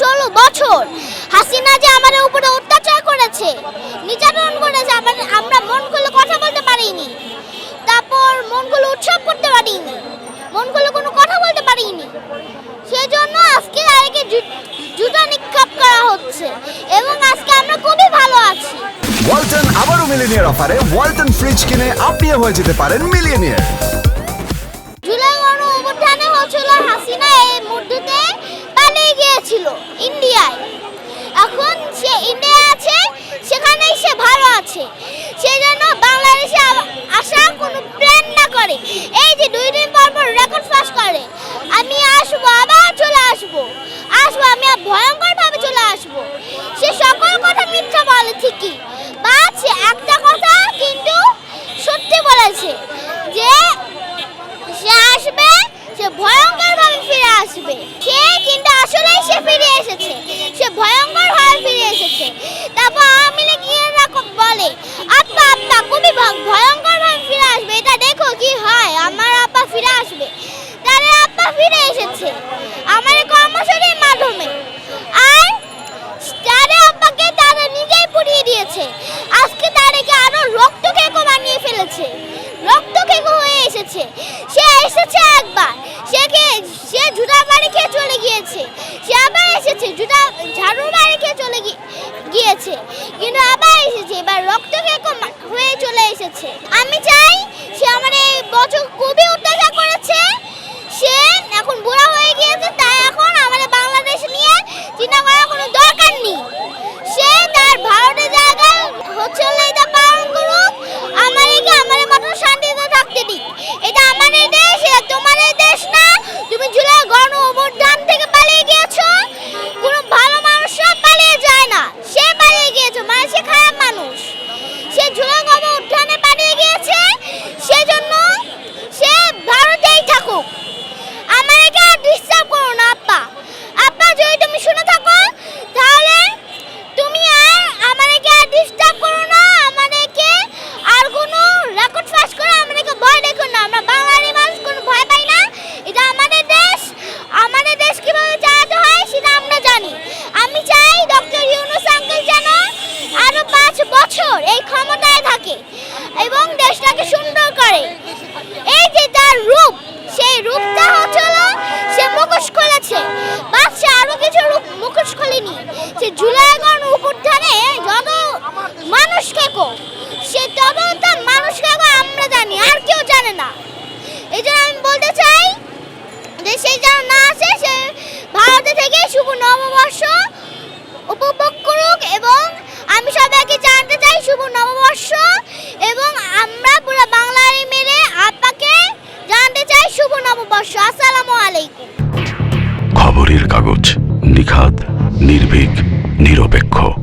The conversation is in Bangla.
ষোলো বছর। হাসিনা যে আমাদের উপরে অত্যাচার করেছে, নির্যাতন করেছে, আমরা মন খুলে কথা বলতে পারিনি। তারপর মন খুলে উৎসব করতে পারিনি। মন খুলে কোনো কথা বলতে পারিনি। সেজন্য আজকে আরেকে জুতা নিক্ষেপ করা হচ্ছে এবং আজকে আমরা খুবই ভালো আছি। ওয়ালটন আবারও মিলিনিয়ার অফারে ওয়ালটন ফ্রিজ কিনে আপনিও হয়ে যেতে পারেন মিলিয়নিয়ার। আছে সেই জন্য বাংলাদেশে আ- আসার কোনো প্ল্যান না করে। এই যে দুই দিন পর পর রেকর্ড ফাঁস করে। আমি আসব, আবার চলে আসব। আসব, আমি আর ভয়ঙ্করভাবে চলে আসব। সে সকল কথা মিথ্যা বলে ঠিকই। বা একটা কথা কিন্তু সত্যি বলেছে যে সে আসবে, সে ভয়ঙ্কর ভাবে ফিরে আসবে। সে কিন্তু আসলেই সে ফিরে এসেছে। সে ভয়ঙ্কর ফিরে এসেছে। আমার এই কর্মসূচির মাধ্যমে। আর তারে আব্বাকে তারা নিজেই পুড়িয়ে দিয়েছে। আজকে তাদেরকে আরও রক্ত কেকো বানিয়ে ফেলেছে। রক্ত কেকো হয়ে এসেছে। সে এসেছে একবার। সে কে সে জুতা বাড়ি খেয়ে চলে গিয়েছে। সে আবার এসেছে, জুতা ঝাড়ু বাড়ি খেয়ে চলে গিয়েছে। কিন্তু আবার এসেছে, এবার রক্ত কেকো হয়ে চলে এসেছে। আমি চাই সে আমার এই বছর খুবই অত্যাচার করেছে সে এখন বুড়া হয়ে গিয়েছে তাই এখন আমাদের বাংলাদেশ নিয়ে চিন্তা করার কোনো দরকার নেই সে তার ভারতের জায়গায় হচ্ছে হলো এটা পালন করুক আমাদেরকে আমাদের মতো শান্তিতে থাকতে দিক এটা আমাদের দেশ এটা তোমাদের দেশ না তুমি জুলাই গণ অভ্যুত্থান থেকে পালিয়ে গিয়েছো কোনো ভালো মানুষরা পালিয়ে যায় না সে পালিয়ে গিয়েছে মানে সে খারাপ মানুষ সে জুলাই গণ উত্থানে পালিয়ে গিয়েছে সেজন্য সে ভারতেই থাকুক আমাদেরকে আর ডিস্টার্ব করো না আপ্পা আপ্পা যদি তুমি শুনে থাকো তাহলে তুমি আর আমাদেরকে আর ডিস্টার্ব করো না আমাদেরকে আর কোনো রেকর্ড ফাঁস করে আমাদেরকে ভয় দেখো না আমরা বাঙালি মানুষ কোনো ভয় পাই না এটা আমাদের দেশ আমাদের দেশ কীভাবে চালাতে হয় সেটা আমরা জানি আমি চাই ডক্টর ইউনুস আঙ্কেল যেন আরও পাঁচ বছর এই ক্ষমতায় থাকে এবং দেশটাকে সুন্দর করে এই যে তার রূপ সেই রূপটা হচ্ছিল সে মুখোশ খুলেছে বা সে আরও কিছু রূপ মুখোশ খুলেনি সে জুলাই গণ উপুত্থানে যত মানুষ কেকো সে তত তার মানুষ কেকো আমরা জানি, আর কেউ জানে না। এই জন্য আমি বলতে চাই যে সেই যেন না আসে, সে ভারতে থেকে শুভ নববর্ষ নির্ভীক নিরপেক্ষ।